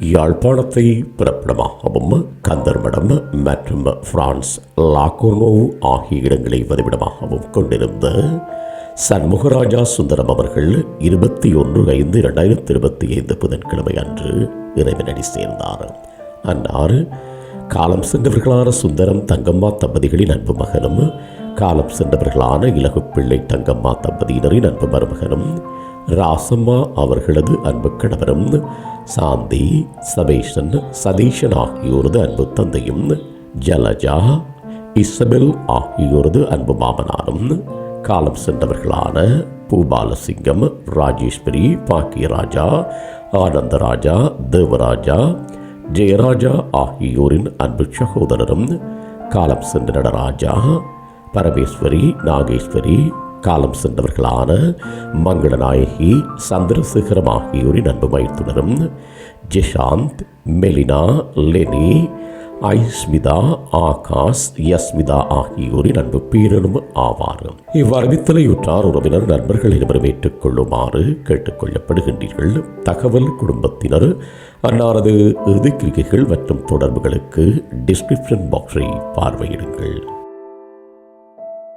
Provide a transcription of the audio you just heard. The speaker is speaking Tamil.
யாழ்ப்பாணத்தை பிறப்பிடமாகவும் கந்தர்மடம் மற்றும் பிரான்ஸ் லாகோனோ ஆகிய இடங்களை வதிவிடமாகவும் கொண்டிருந்த சண்முகராஜா சுந்தரம் அவர்கள் இருபத்தி ஒன்று ஐந்து இரண்டாயிரத்தி இருபத்தி ஐந்து புதன்கிழமை அன்று இறைவனடி சேர்ந்தார். அன்னார் காலம் சென்றவர்களான சுந்தரம் தங்கம்மா தம்பதிகளின் அன்பு மகனும் காலம் சென்றவர்களான இலகுப்பிள்ளை தங்கம்மா தம்பதியினரின் அன்பு மருமகனும் ராசம்மா அவர்களது அன்பு கணவரும் சாந்தி சபேஷன் சதீஷன் ஆகியோரது அன்பு தந்தையும் ஜலஜா இசபெல் ஆகியோரது அன்பு மாமனாரும் காலம் சென்றவர்களான பூபாலசிங்கம் ராஜேஸ்வரி பாக்கியராஜா ஆனந்தராஜா தேவராஜா ஜெயராஜா ஆகியோரின் அன்பு சகோதரரும் காலம் சென்ற நடராஜா பரமேஸ்வரி நாகேஸ்வரி காலம் சென்றவர்களான மங்களநாயகி சந்திரசேகரம் ஆகியோரின் அன்பு மைத்துனரும் ஜிஷாந்த் மெலினா லெனி ஐஸ்மிதா ஆகாஷ் யஸ்மிதா ஆகியோரின் அன்பு பேரனும் ஆவார். இவ்வறிவித்தலையுற்றார் உறவினர் நண்பர்கள் இருவரும் ஏற்றுக்கொள்ளுமாறு கேட்டுக்கொள்ளப்படுகின்றீர்கள். தகவல் குடும்பத்தினர் அன்னாரது இறுதிக்கிரிகைகள் மற்றும் தொடர்புகளுக்கு டிஸ்கிரிப்ஷன் பாக்ஸை பார்வையிடுங்கள்.